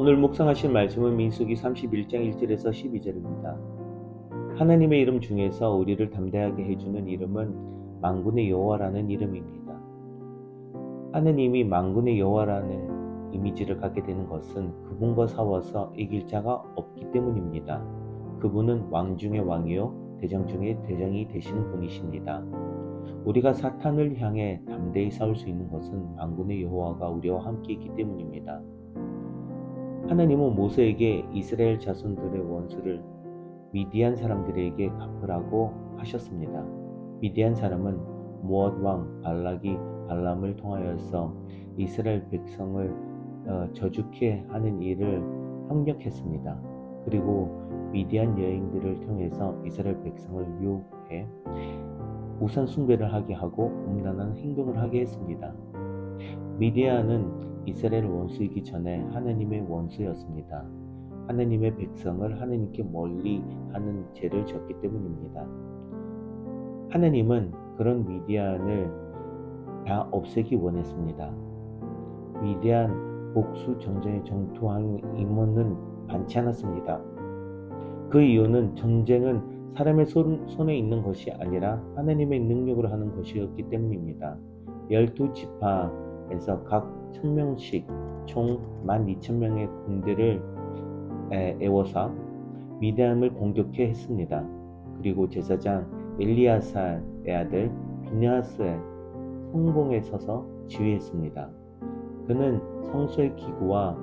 오늘 묵상하실 말씀은 민수기 31장 1절에서 12절입니다. 하나님의 이름 중에서 우리를 담대하게 해주는 이름은 만군의 여호와라는 이름입니다. 하느님이 만군의 여호와라는 이미지를 갖게 되는 것은 그분과 싸워서 이길 자가 없기 때문입니다. 그분은 왕 중의 왕이요 대장 중의 대장이 되시는 분이십니다. 우리가 사탄을 향해 담대히 싸울 수 있는 것은 만군의 여호와가 우리와 함께 있기 때문입니다. 하나님은 모세에게 이스라엘 자손들의 원수를 미디안 사람들에게 갚으라고 하셨습니다. 미디안 사람은 모압 왕 발락이 발람을 통하여서 이스라엘 백성을 어, 저주케 하는 일을 협력했습니다. 그리고 미디안 여인들을 통해서 이스라엘 백성을 유혹해 우상 숭배를 하게 하고 음란한 행동을 하게 했습니다. 미디안은 이스라엘 원수이기 전에 하나님의 원수였습니다. 하나님의 백성을 하나님께 멀리 하는 죄를 졌기 때문입니다. 하나님은 그런 미디안을 다 없애기 원했습니다. 미디안 복수 전쟁에 전투한 임원은 많지 않았습니다. 그 이유는 전쟁은 사람의 손, 손에 있는 것이 아니라 하나님의 능력으로 하는 것이었기 때문입니다. 열두 지파 에서 각 천명씩 총 12,000명의 군대를 애워서 미디안을 공격해 했습니다. 그리고 제사장 엘리아사의 아들 비냐스의 성봉에 서서 지휘했습니다. 그는 성소의 기구와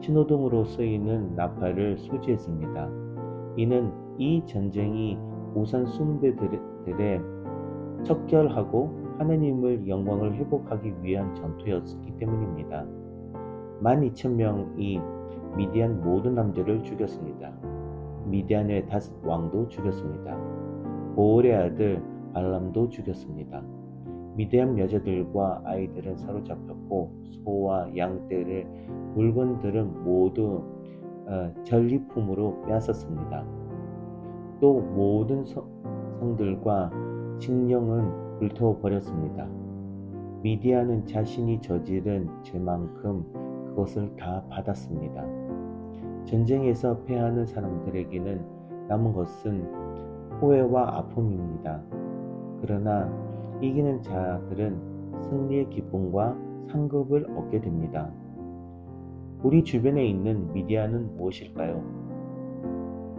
신호등으로 쓰이는 나팔을 소지했습니다. 이는 이 전쟁이 우산 숭배들의 척결하고 하나님을 영광을 회복하기 위한 전투였기 때문입니다. 12,000명이 미디안 모든 남자를 죽였습니다. 미디안의 다섯 왕도 죽였습니다. 보올의 아들 발람도 죽였습니다. 미디안 여자들과 아이들은 사로잡혔고 소와 양떼를 물건들은 모두 어, 전리품으로 빼앗았습니다. 또 모든 성들과 식령은 불태워 버렸습니다. 미디안은 자신이 저지른 죄만큼 그것을 다 받았습니다. 전쟁에서 패하는 사람들에게는 남은 것은 후회와 아픔입니다. 그러나 이기는 자들은 승리의 기쁨과 상급을 얻게 됩니다. 우리 주변에 있는 미디안은 무엇일까요?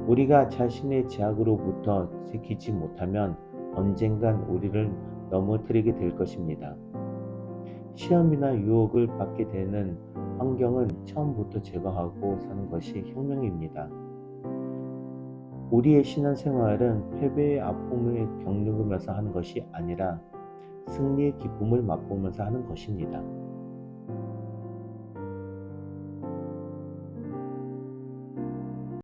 우리가 자신의 제약으로부터 지키지 못하면 언젠간 우리를 넘어뜨리게 될 것입니다. 시험이나 유혹을 받게 되는 환경은 처음부터 제거하고 사는 것이 혁명입니다. 우리의 신앙생활은 패배의 아픔을 겪으면서 하는 것이 아니라 승리의 기쁨을 맛보면서 하는 것입니다.